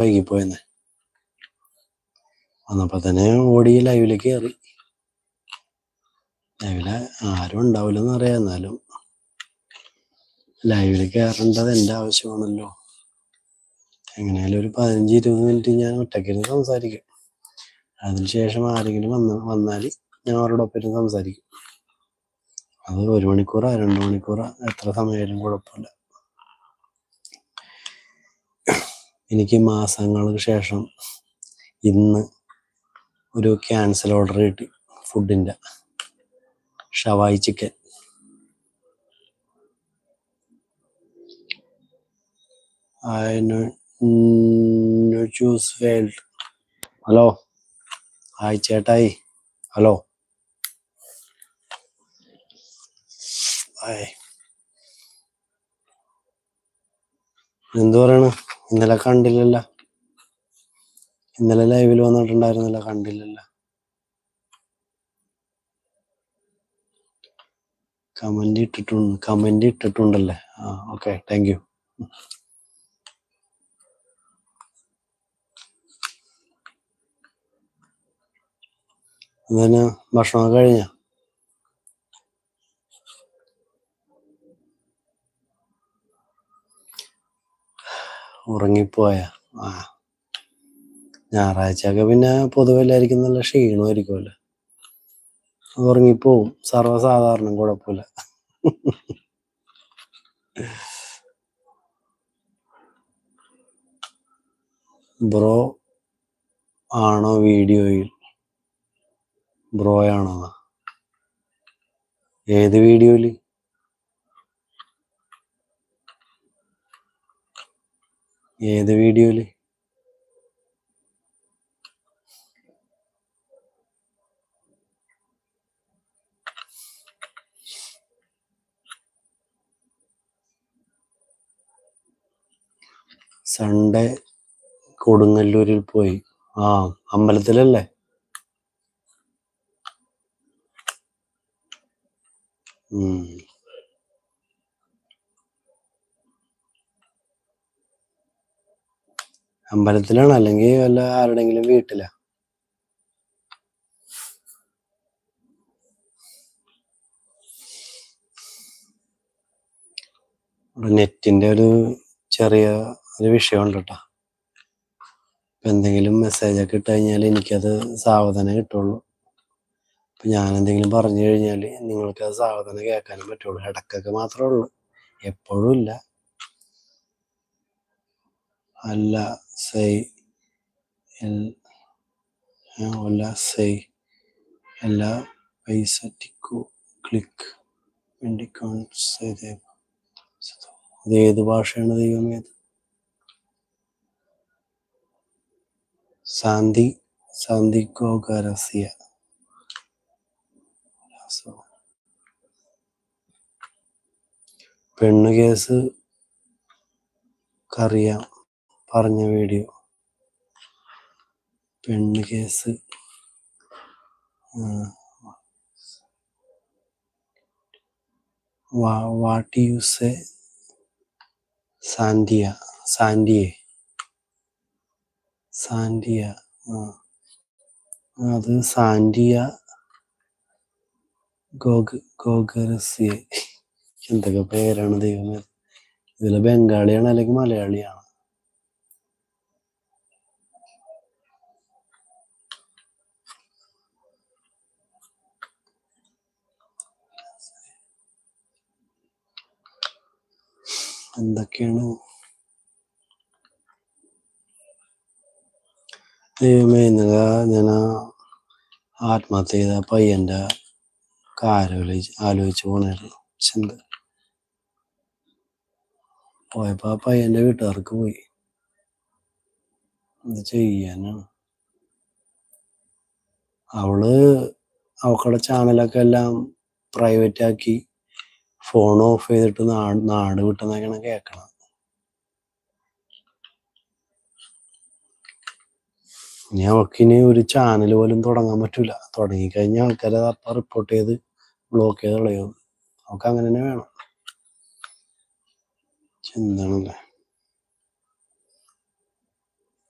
വൈകിപ്പോയെന്നെ വന്നപ്പോ തന്നെ ഓടി ലൈവിലേക്ക് കയറി. ലൈവിൽ ആരും ഉണ്ടാവില്ലെന്ന് അറിയാം എന്നാലും ലൈവിൽ കയറേണ്ടത് എന്റെ ആവശ്യമാണല്ലോ. എങ്ങനെയാലും ഒരു പതിനഞ്ച് ഇരുപത് മിനിറ്റ് ഞാൻ ഒറ്റക്കിരുന്ന് സംസാരിക്കും. അതിനുശേഷം ആരെങ്കിലും വന്ന് വന്നാൽ ഞാൻ അവരോടൊപ്പം ഇരുന്ന് സംസാരിക്കും. അത് ഒരു മണിക്കൂറാ രണ്ട് മണിക്കൂറാ എത്ര സമയമായാലും കുഴപ്പമില്ല. എനിക്ക് മാസങ്ങൾക്ക് ശേഷം ഇന്ന് ഒരു ക്യാൻസൽ ഓർഡർ കിട്ടി ഫുഡിന്റെ ഷവായി ചിക്കൻ ഹലോ? ഹായ് ചേട്ടായി. ഹലോ? എന്തു പറയണ്? ഇന്നലെ കണ്ടില്ലല്ല. ഇന്നലെ ലൈവിൽ വന്നിട്ടുണ്ടായിരുന്നില്ല കണ്ടില്ലല്ല. കമന്റ് ഇട്ടിട്ടുണ്ട് കമന്റ് ഇട്ടിട്ടുണ്ടല്ലേ? ആ ഓക്കെ താങ്ക് യു അതിന് ഭക്ഷണം കഴിഞ്ഞ? ഉറങ്ങിപ്പോയ. ആ. ഞായറാഴ്ചയൊക്കെ പിന്നെ പൊതുവെ എല്ലാവർക്കും നല്ല ക്ഷീണമായിരിക്കുമല്ലോ ഉറങ്ങിപ്പോവും. സർവസാധാരണം കുഴപ്പമില്ല. ബ്രോ ആണോ വീഡിയോയിൽ? ബ്രോ ആണോ ഏത് വീഡിയോയിൽ ഏത് വീഡിയോയിൽ? സൺഡേ കൊടുങ്ങല്ലൂരിൽ പോയി. ആ അമ്പലത്തിലല്ലേ? ഉം. അമ്പലത്തിലാണ് അല്ലെങ്കിൽ വല്ല ആരുടെങ്കിലും വീട്ടിലാ? നെറ്റിന്റെ ഒരു ചെറിയ ഒരു വിഷയമുണ്ട് കേട്ടോ. ഇപ്പൊ എന്തെങ്കിലും മെസ്സേജ് ഒക്കെ ഇട്ട് കഴിഞ്ഞാൽ എനിക്കത് സാവധാനം കിട്ടുള്ളൂ. അപ്പൊ ഞാൻ എന്തെങ്കിലും പറഞ്ഞു കഴിഞ്ഞാൽ നിങ്ങൾക്ക് അത് സാവധാനം കേൾക്കാനും പറ്റുള്ളൂ. ഇടക്കൊക്കെ മാത്രമേ ഉള്ളൂ. എപ്പോഴും ഇല്ല. അല്ല സൈ എൽ- ഏ, അല്ല സൈ എല്ലാ പൈസ ടിക്കു ക്ലിക്ക് വേണ്ടി അത് ഏത് ഭാഷയാണ് ദൈവമേത് സാന്തി സാന്തിക്കോ കരസ്യ പെണ്ണു കേസ് കറിയാം. പറഞ്ഞ വീഡിയോ. പെണ്ണ് കേസ്. What you say? സാന്റിയ സാന്റിയെ. സാന്റിയ അത് സാന്റിയ ഗോഗ് ഗോഗറസിയെ എന്തൊക്കെ പേരാണ് ദൈവമേ. ഇതിൽ ബംഗാളിയാണ് അല്ലെങ്കിൽ മലയാളിയാണ്? എന്തൊക്കെയാണ്? ദൈവമേ ഇന്നലെ ഞാൻ ആത്മഹത്യ ചെയ്ത പയ്യന്റെ പയ്യന്റെ കാര്യം ആലോചിച്ച് പോണായിരുന്നു. ചിന്ത പോയപ്പോ ആ പയ്യന്റെ വീട്ടുകാർക്ക് പോയി. എന്ത് ചെയ്യാനാണ്? അവൾ അവക്കടെ ചാനലൊക്കെ എല്ലാം പ്രൈവറ്റ് ആക്കി ഫോൺ ഓഫ് ചെയ്തിട്ട് നാട് നാട് വിട്ടെന്നൊക്കെയാണ് കേൾക്കണം ഇനി അവക്കിനി ഒരു ചാനൽ പോലും തുടങ്ങാൻ പറ്റൂല. തുടങ്ങിക്കഴിഞ്ഞാൽ ആൾക്കാരെ അപ്പം റിപ്പോർട്ട് ചെയ്ത് ബ്ലോക്ക് ചെയ്ത് കളയും. അവക്ക് അങ്ങനെ തന്നെ വേണം. ചിന്തണല്ലേ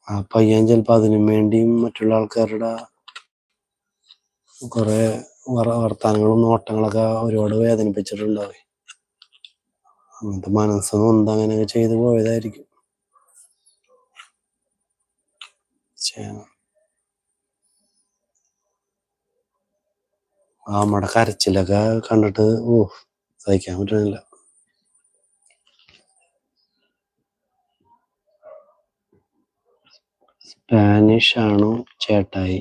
ആ പയ്യൻ ചിലപ്പോൾ അതിനും വേണ്ടിയും മറ്റുള്ള ആൾക്കാരുടെ കുറെ വർത്താനങ്ങളും നോട്ടങ്ങളൊക്കെ ഒരുപാട് വേദനിപ്പിച്ചിട്ടുണ്ടാവേ അങ്ങനത്തെ മനസ്സ് നൊന്ത് അങ്ങനെയൊക്കെ ചെയ്തു പോയതായിരിക്കും. ചെയ്യണം. ആ നമ്മുടെ കരച്ചിലൊക്കെ കണ്ടിട്ട് ഓ സഹിക്കാൻ പറ്റണില്ല. സ്പാനിഷ് ആണോ ചേട്ടായി?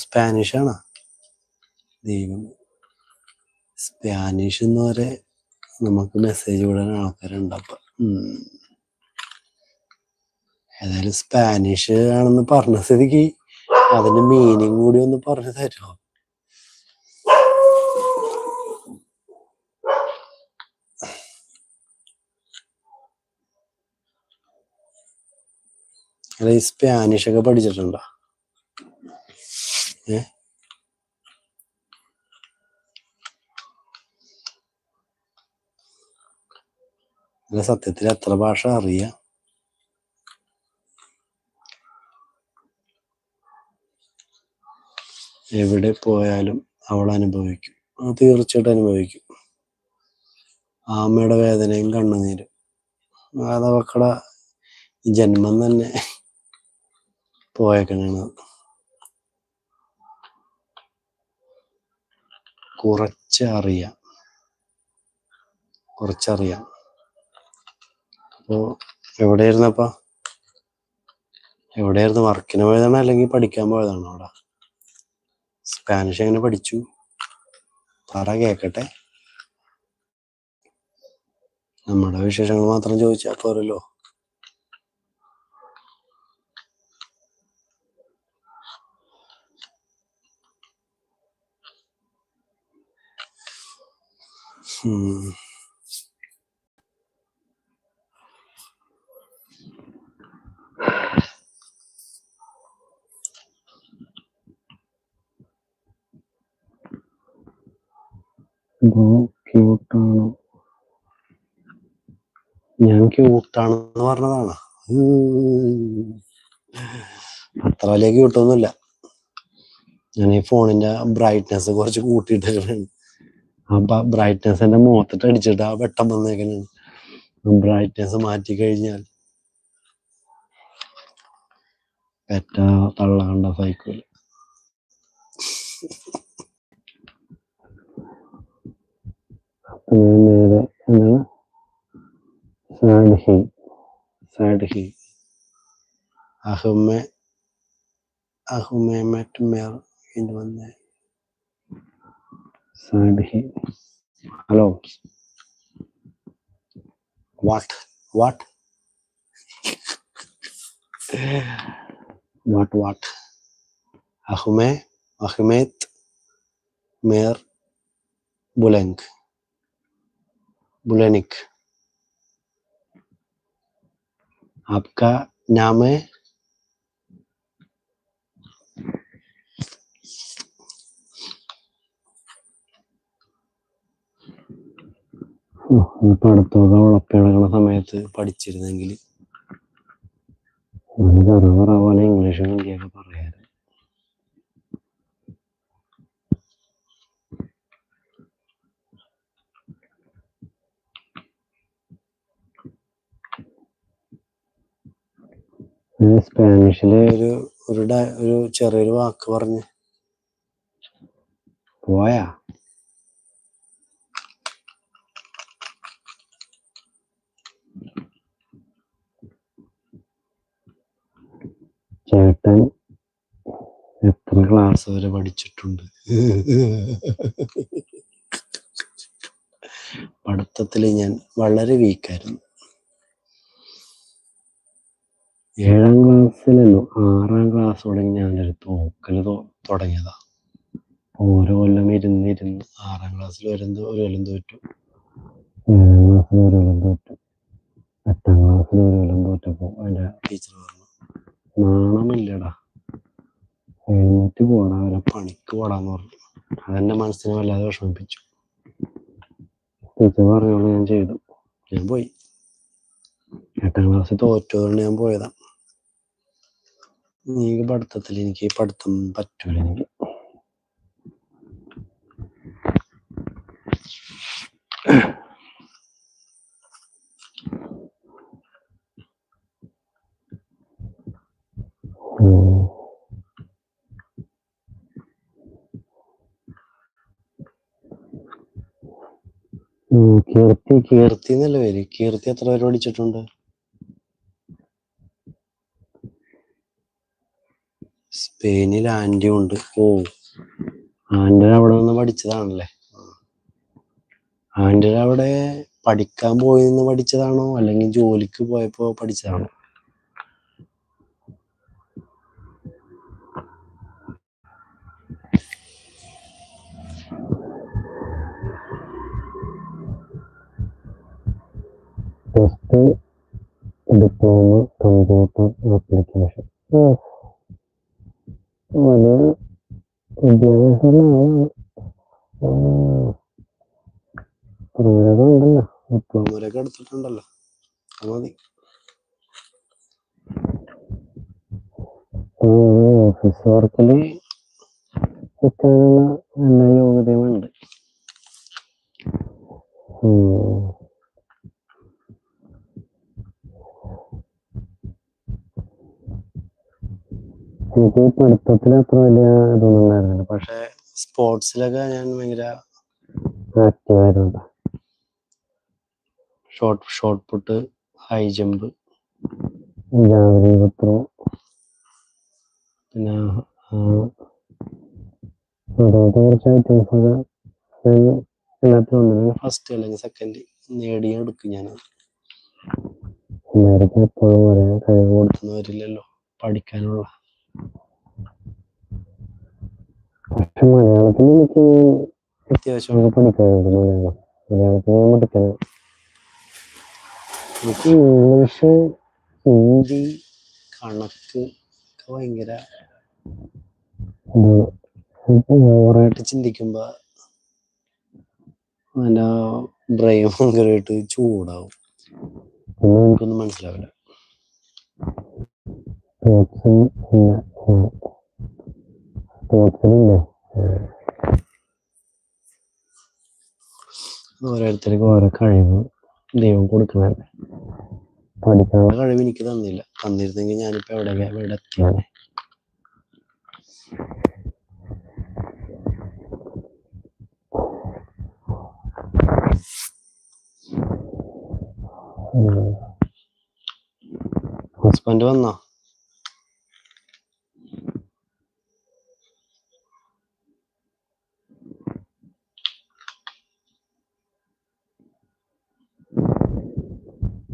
സ്പാനിഷ് ആണോ ദൈവം സ്പാനിഷ് എന്ന് വരെ നമുക്ക് മെസ്സേജ് വിടാൻ ആൾക്കാരുണ്ട് അപ്പൊ ഉം. ഏതായാലും സ്പാനിഷ് ആണെന്ന് പറഞ്ഞ സ്ഥിതിക്ക് അതിന്റെ മീനിങ് കൂടി ഒന്ന് പറഞ്ഞു തരുമോ അല്ല ഈ സ്പാനിഷ് ഒക്കെ പഠിച്ചിട്ടുണ്ടോ? ഏ? അല്ല സത്യത്തിൽ എത്ര ഭാഷ അറിയാം? എവിടെ പോയാലും അവൾ അനുഭവിക്കും. അത് തീർച്ചയായിട്ടും അനുഭവിക്കും. ആമയുടെ വേദനയും കണ്ണുനീരും. അതവക്കട ജന്മം തന്നെ പോയേക്കണാണ്. കുറച്ചറിയാം. കുറച്ചറിയാം. എവിടെയായിരുന്നപ്പ? എവിടെയായിരുന്നു? വർക്കിന് പോയതാണോ അല്ലെങ്കിൽ പഠിക്കാൻ പോയതാണോ അവിടെ? സ്പാനിഷ് എങ്ങനെ പഠിച്ചു? പറ കേക്കട്ടെ. നമ്മുടെ വിശേഷങ്ങൾ മാത്രം ചോദിച്ചാൽ പോരല്ലോ. ഉം. ക്യൂട്ടാണോ ഞാൻ ക്യൂട്ടാണെന്ന് പറഞ്ഞതാണ്. അത്ര വലിയ ക്യൂട്ടൊന്നുമില്ല. ഞാൻ ഈ ഫോണിന്റെ ബ്രൈറ്റ്നെസ് കുറച്ച് കൂട്ടിയിട്ടേക്കാണ് ആ ബ്രൈറ്റ്നെസ് എന്റെ മുഖത്തിട്ട് അടിച്ചിട്ട് ആ വെട്ടം വന്നേക്കാണ് ബ്രൈറ്റ്നെസ് മാറ്റി കഴിഞ്ഞാൽ പെറ്റ തള്ളാണ്ട സൈക്കിൾ നേരെ എന്താണ്? സാഡ്ഹി സാഡ്ഹി അഹുമേ മറ്റ് മേർ ഇത് വന്ന്. സാഡ്ഹി hello what what what what അഹുമേ അഹ്മേത് മേർ ബുലങ്ക് बुलेनिक आपका नाम है പഠിത്തമൊക്കെ ഉളപ്പിളകണ സമയത്ത് പഠിച്ചിരുന്നെങ്കിൽ പോലെ ഇംഗ്ലീഷും ഹിന്ദിയൊക്കെ പറയാറ് സ്പാനിഷിൽ ഒരു ഒരു ഒരു ചെറിയൊരു വാക്ക് പറഞ്ഞ്. പോയാ? ക്ലാസ് വരെ പഠിച്ചിട്ടുണ്ട്. പഠിത്തത്തിൽ ഞാൻ വളരെ വീക്കായിരുന്നു ഏഴാം ക്ലാസ്സിലല്ലോ ആറാം ക്ലാസ് തുടങ്ങി ഞാനൊരു തോക്കൽ തുടങ്ങിയതാ. ഓരോ കൊല്ലം ഇരുന്ന് ഇരുന്ന് ആറാം ക്ലാസ്സിൽ വരുന്ന ഒരു കൊല്ലം തോറ്റു. ഏഴാം ക്ലാസ്സിൽ ഒരു കൊല്ലം തോറ്റു. എട്ടാം ക്ലാസ്സിൽ ഒരു കൊല്ലം തോറ്റപ്പോ അതിന്റെ ടീച്ചർ പറഞ്ഞു നാണമില്ലടാ എഴുന്നേറ്റ് പോടാ വല്ല പണിക്ക് പോടാന്ന് പറഞ്ഞു. അതെന്റെ മനസ്സിനെ വല്ലാതെ വിഷമിപ്പിച്ചു. പറയുള്ളു ഞാൻ ചെയ്തു. ഞാൻ പോയി. എട്ടാം ക്ലാസ്സിൽ തോറ്റതുകൊണ്ട് ഞാൻ പോയതാ. നീ പഠിത്തത്തിൽ എനിക്ക് പഠിത്തം പറ്റൂല എനിക്ക് ഉം. ഉം, കീർത്തി കീർത്തി എന്നല്ല പേര്? കീർത്തി എത്ര പേര് പഠിച്ചിട്ടുണ്ട്? സ്പെയിനിൽ ആന്റി ഉണ്ട്. ഓ. ആന്റി അവിടെ നിന്ന് പഠിച്ചതാണല്ലേ? ആന്റി അവിടെ പഠിക്കാൻ പോയി നിന്ന് പഠിച്ചതാണോ? അല്ലെങ്കിൽ ജോലിക്ക് പോയപ്പോ പഠിച്ചതാണോ? ടെസ്റ്റ് ഡിപ്ലോമ കമ്പ്യൂട്ടർ ആപ്ലിക്കേഷൻ വലിയ വിദ്യാഭ്യാസമുള്ള ആളാണ് പ്രകടനം ഉണ്ടല്ലോ ഡിപ്ലോമയൊക്കെ എടുത്തിട്ടുണ്ടല്ലോ അത് മതി ഓഫീസ് വർക്കിൽ കിട്ടാനുള്ള എല്ലാ യോഗ്യതയുമുണ്ട് എനിക്ക് പഠിത്തത്തിൽ അത്ര വലിയ ഇതൊന്നും ഉണ്ടായിരുന്നില്ല. പക്ഷെ സ്പോർട്സിലൊക്കെ ഞാൻ ഭയങ്കര ആക്റ്റീവ് ആയിരുന്നു. Short shot put high jump javelin throw പിന്നെ അതോടെ കുറച്ച് ഐറ്റംസ് ഒക്കെ എല്ലാത്തിലും ഉണ്ട്. ഫസ്റ്റ് അല്ലെങ്കിൽ സെക്കൻഡ് നേടിയെടുക്കും ഞാൻ. എല്ലാവർക്കും എപ്പോഴും പറയാം കഴിവ് കൊടുത്തു കൊടുത്തൊന്നും വരില്ലല്ലോ പഠിക്കാനുള്ള. പക്ഷെ മലയാളത്തിൽ എനിക്ക് അത്യാവശ്യം പഠിക്കാറുണ്ട് മലയാളം മലയാളത്തിൽ ഞാൻ പഠിക്കണം എനിക്ക് ഇംഗ്ലീഷ് ഹിന്ദി കണക്ക് ഒക്കെ ഭയങ്കര ഓവറായിട്ട് ആയിട്ട് ചിന്തിക്കുമ്പോ എന്റെ ബ്രെയിൻ ഭയങ്കരമായിട്ട് ചൂടാവും. എനിക്കൊന്നും മനസ്സിലാവില്ല. സ്പോർട്സിൽ ഇല്ല സ്പോർട്സിലില്ലേ ഓരോരുത്തർക്കും ഓരോ കഴിവ് ദൈവം കൊടുക്കണല്ലേ പഠിക്കാനുള്ള കഴിവ് എനിക്ക് തന്നില്ല. തന്നിരുന്നെങ്കിൽ ഞാനിപ്പോ എവിടെ എവിടെ എത്തിയാണ് ഹസ്ബൻഡ് വന്നോ?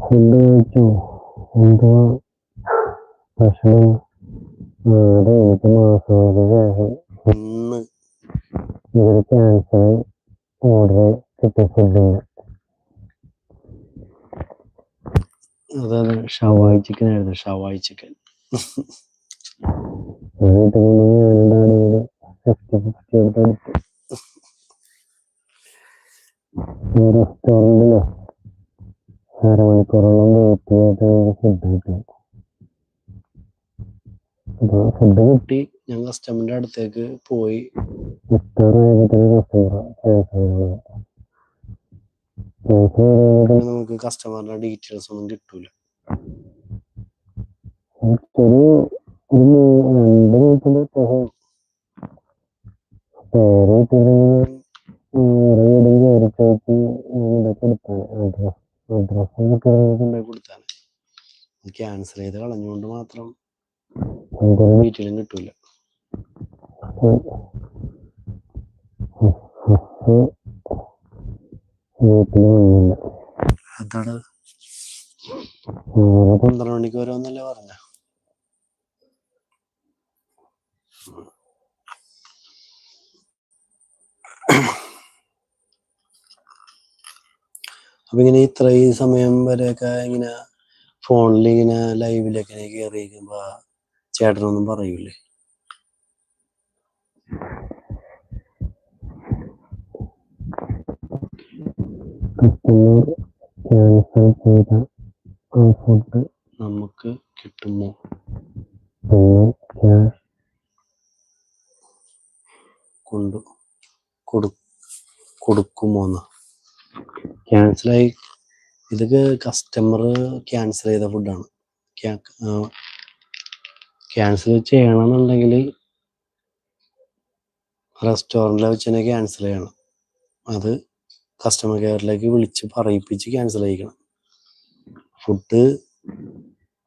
ഫുഡ് കഴിച്ചു എന്തോ ഭക്ഷണം ആടെ എനിക്ക് ഓർഡർ കിട്ടിയ ഫുഡിന് അതെ ഷവായി ചിക്കൻ ആയിരുന്നു ഷവായി ചിക്കൻ അത് അരമണിക്കൂറോളം വെയിറ്റ് ചെയ്ത് ഫുഡ് കിട്ടി. അപ്പോൾ ഫുഡ് കിട്ടി. കുട്ടി ഞാൻ കസ്റ്റമറിന്റെ അടുത്തേക്ക് പോയി. കസ്റ്റമർ നമുക്ക് കസ്റ്റമറിന്റെ ഡീറ്റെയിൽസ് ഒന്നും കിട്ടൂല. ഒരു ഒരു രണ്ട് മിനിറ്റിന്റെ വ്യത്യാസം പേര് കിട്ടിയിരുന്നെങ്കിൽ വേറെ വീടും കയറി ചോദിച്ച് ഞാൻ ഇതൊക്കെ എടുത്താണ് അഡ്രസ് കൊണ്ടുപോയി കൊടുത്താണ്. ക്യാൻസർ ചെയ്ത് കളഞ്ഞുകൊണ്ട് മാത്രം വീട്ടിലും കിട്ടൂല അതാണ്. പന്ത്രണ്ട് മണിക്ക് വരുമെന്നല്ലേ പറഞ്ഞ? അപ്പൊ ഇങ്ങനെ ഇത്രയും സമയം വരെയൊക്കെ ഇങ്ങനെ ഫോണിൽ ഇങ്ങനെ ലൈവിലൊക്കെ ഇങ്ങനെ കയറിയിരിക്കുമ്പോ ചേട്ടനൊന്നും പറയൂലേ നമുക്ക് കിട്ടുമോ? പിന്നെ കൊണ്ടു കൊടുക്കുമോന്നാ? ക്യാൻസലായി ഇതൊക്കെ കസ്റ്റമർ ക്യാൻസൽ ചെയ്ത ഫുഡാണ് ക്യാൻസൽ ചെയ്യണമെന്നുണ്ടെങ്കിൽ റെസ്റ്റോറന്റിൽ വെച്ച് തന്നെ ക്യാൻസൽ ചെയ്യണം. അത് കസ്റ്റമർ കെയറിലേക്ക് വിളിച്ച് പറയിപ്പിച്ച് ക്യാൻസൽ ചെയ്യിക്കണം. ഫുഡ്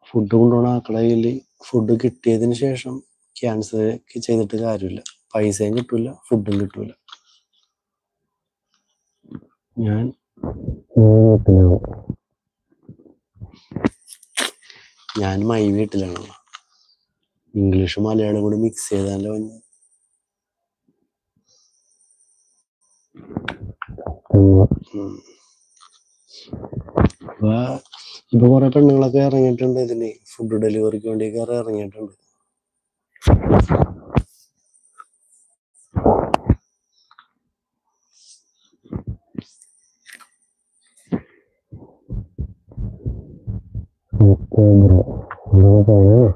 ഫുഡ് കൊണ്ടുപോകണ ആക്കളയിൽ ഫുഡ് കിട്ടിയതിന് ശേഷം ക്യാൻസൽ ചെയ്തിട്ട് കാര്യമില്ല. പൈസയും കിട്ടില്ല ഫുഡും കിട്ടൂല. ഞാൻ വീട്ടിലാവും ഞാൻ മൈ വീട്ടിലാണ് ഇംഗ്ലീഷും മലയാളം കൂടി മിക്സ് ചെയ്താലോ. ഇപ്പൊ കൊറേ കുറെ പെണ്ണുങ്ങളൊക്കെ ഇറങ്ങിയിട്ടുണ്ട് ഇതിന്. ഫുഡ് ഡെലിവറിക്ക് വേണ്ടി കയറി ഇറങ്ങിയിട്ടുണ്ട്. ഓക്കെ ബ്രോ അങ്ങനെ പോണേ പോവാണോ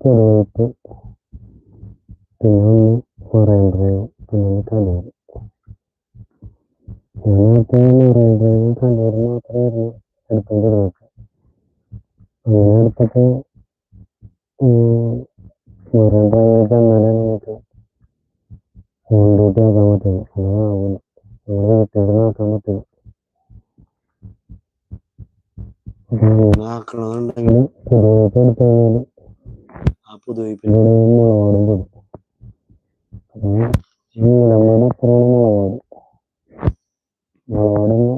ചെലവഴിപ്പ് പിന്നെ ഒന്ന് മറൈൻ ഡ്രൈവ് പിന്നെ ഒന്ന് കലൂർ ഞാൻ നേരത്തെ മറൈൻ മാത്രമായിരുന്നു എടുക്കേണ്ടിരുന്നത് അങ്ങനെ എടുത്തപ്പോൾ മറൈൻ ഡ്രൈവ് തന്നാലേ നമുക്ക് ഫോൺ ഡ്യൂട്ടി ആക്കാൻ പറ്റുള്ളൂ അല്ലാതാവില്ല നമ്മുടെ വീട്ടിൽ എടുത്തു കഴിഞ്ഞാൽ ആ പുതുവൈപ്പിന് ഇവിടെ മുളകാടും കൊടുക്കും അപ്പൊ നമ്മുടെ അത്രയാണ് മുളകാട് മുളകാടൊന്ന്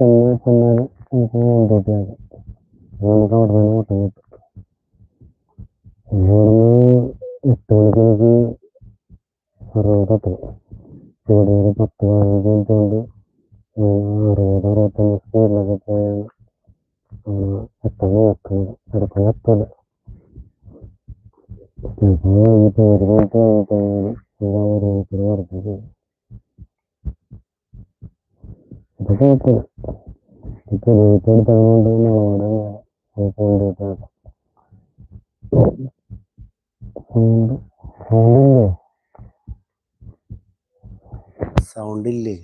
ചെന്ന് ചെന്നാൽ നമുക്ക് മുൻകൂട്ടിയാക്കാം നമുക്ക് അവിടെ നിന്ന് മുട്ട കിട്ടും പിന്നെ ഇവിടുന്ന് എട്ട് മണിക്ക് എനിക്ക് അറുപത് എത്തണം ഇവിടെ ഒരു പത്ത് പതിനഞ്ച് മിനിറ്റ് കൊണ്ട് അറുപത് അറുപത്തഞ്ച് സ്പീഡിലൊക്കെ പോയാണ് അവിടെ എത്താൻ നോക്കുന്നത് ചിലപ്പോൾ എത്തില്ല ഒരു മിനിറ്റ് വൈകിട്ട് കഴിഞ്ഞാൽ ഇവിടെ ഒരു മണിക്കൂർ വർദ്ധിച്ചു ചെയ്യും ഇത് കുഴപ്പമില്ല ഇപ്പൊ വീട്ടിലെടുത്തത് കൊണ്ട് മുളകോടെ അത് കൊണ്ടിട്ടാണ് സൗണ്ട് സൗണ്ടില്ലേ സൗണ്ട് ഇല്ലേ?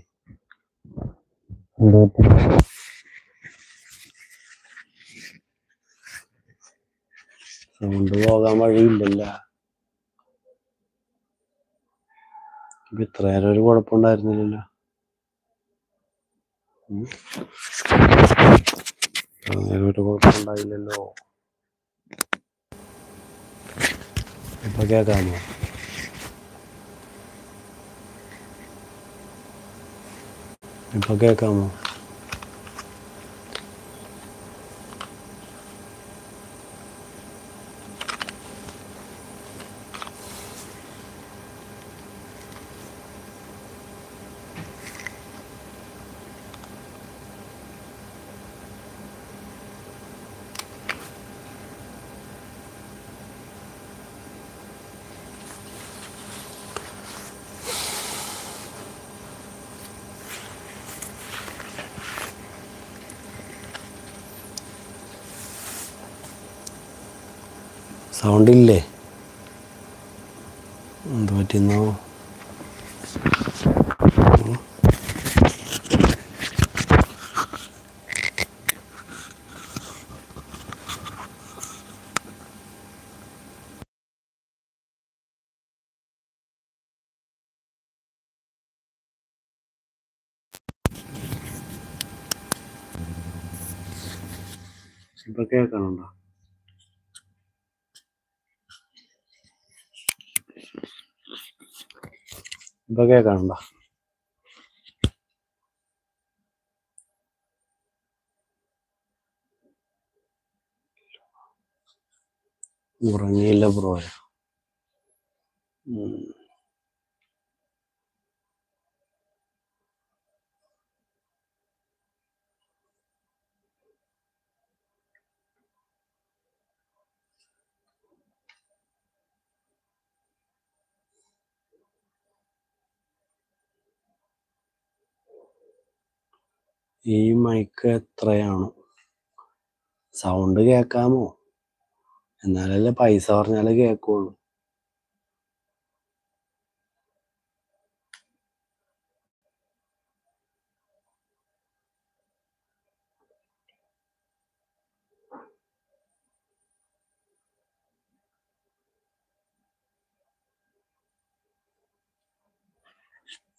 എന്ത് പറ്റി സൗണ്ട് പോകാൻ വഴിയില്ലല്ല. ഇപ്പൊ ഇത്ര ഒരു കുഴപ്പമുണ്ടായിരുന്നില്ലല്ലോ. ഒരു കുഴപ്പമുണ്ടായില്ലല്ലോ. ഇപ്പൊ കേക്കാമോ? ഇപ്പൊ കേക്കാമോ? സൗണ്ട് ഇല്ലേ എന്ത് പറ്റുന്നോ ഇപ്പൊ കേൾക്കണുണ്ടോ ഇതൊക്കെ കാണണ്ട ഉറങ്ങിയില്ല ബ്രോ. ഈ മൈക്ക് എത്രയാണ്? സൗണ്ട് കേൾക്കാമോ എന്നാലല്ലേ പൈസ പറഞ്ഞാലേ കേൾക്കുള്ളൂ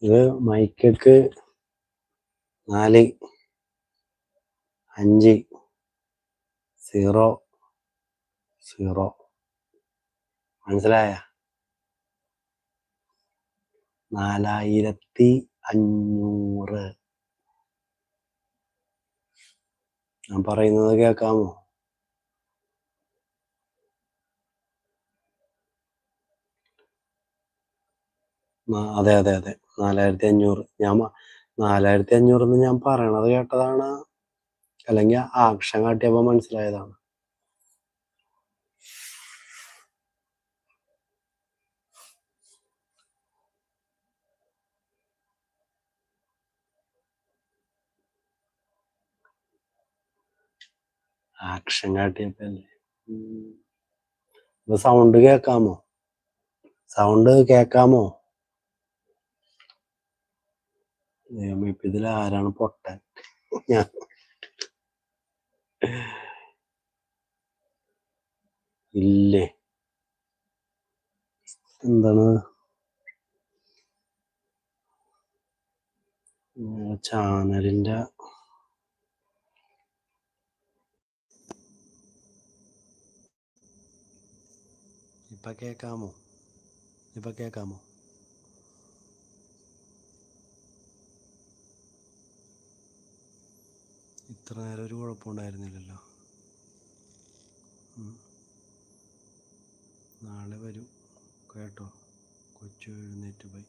ഇത് മൈക്കൊക്കെ നാല് അഞ്ച് സീറോ സീറോ. മനസ്സിലായ? നാലായിരത്തി അഞ്ഞൂറ്. ഞാൻ പറയുന്നത് കേൾക്കാമോ? അതെ അതെ അതെ. നാലായിരത്തി അഞ്ഞൂറ്. ഞാൻ നാലായിരത്തി അഞ്ഞൂറ് എന്ന് ഞാൻ പറയണത് കേട്ടതാണ്. അല്ലെങ്കിൽ ആക്ഷൻ കാട്ടിയപ്പോ മനസ്സിലായതാണ്. ആക്ഷൻ കാട്ടിയപ്പല്ലേ ഉം. സൗണ്ട് കേക്കാമോ സൗണ്ട് കേക്കാമോ ഇതിൽ ആരാണ് പൊട്ടൻ? ഞാൻ ഇല്ലേ? എന്താണ്? ചാനലിന്റെ ഇപ്പൊ കേക്കാമോ? ഇപ്പൊ കേക്കാമോ? ഇത്ര നേരം ഒരു കുഴപ്പമുണ്ടായിരുന്നില്ലല്ലോ. നാളെ വരും. കേട്ടോ. കൊച്ചു എഴുന്നേറ്റ് പോയി.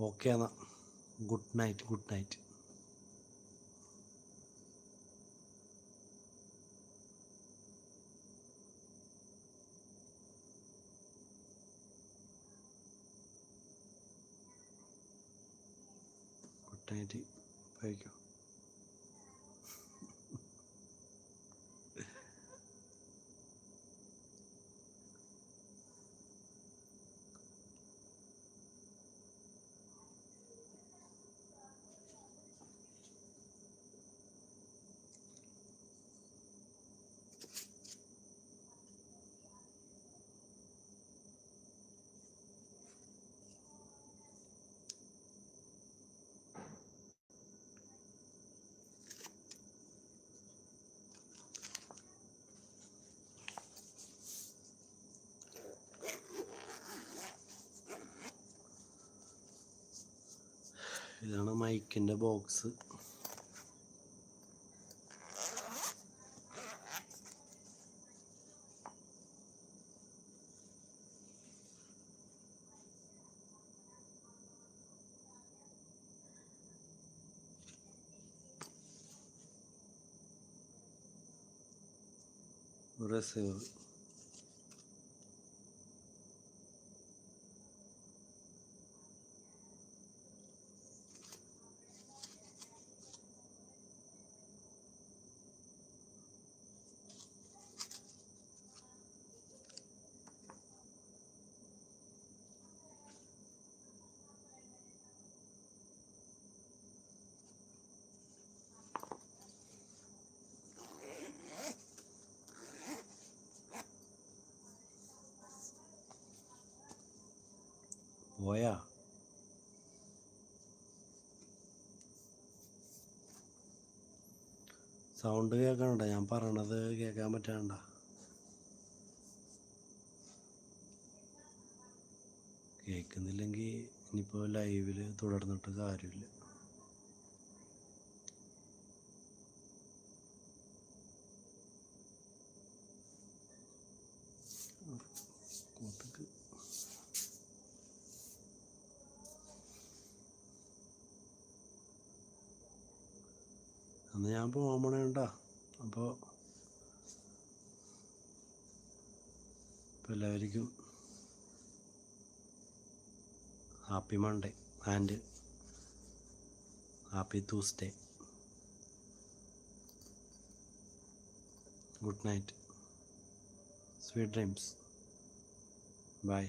ഓക്കെ എന്നാ. Good night good night. Good night. ഇതാണ് മൈക്കിന്റെ ബോക്സ്. റിസീവർ പോയാ സൗണ്ട് കേൾക്കണ്ട ഞാൻ പറയണത് കേൾക്കാൻ പറ്റാണ്ട കേൾക്കുന്നില്ലെങ്കിൽ ഇനിയിപ്പോൾ ലൈവിൽ തുടർന്നിട്ട് കാര്യമില്ല. അന്ന് ഞാൻ പോകാൻ പോണേണ്ടാ അപ്പോൾ എല്ലാവർക്കും happy Monday and happy Tuesday good night sweet dreams bye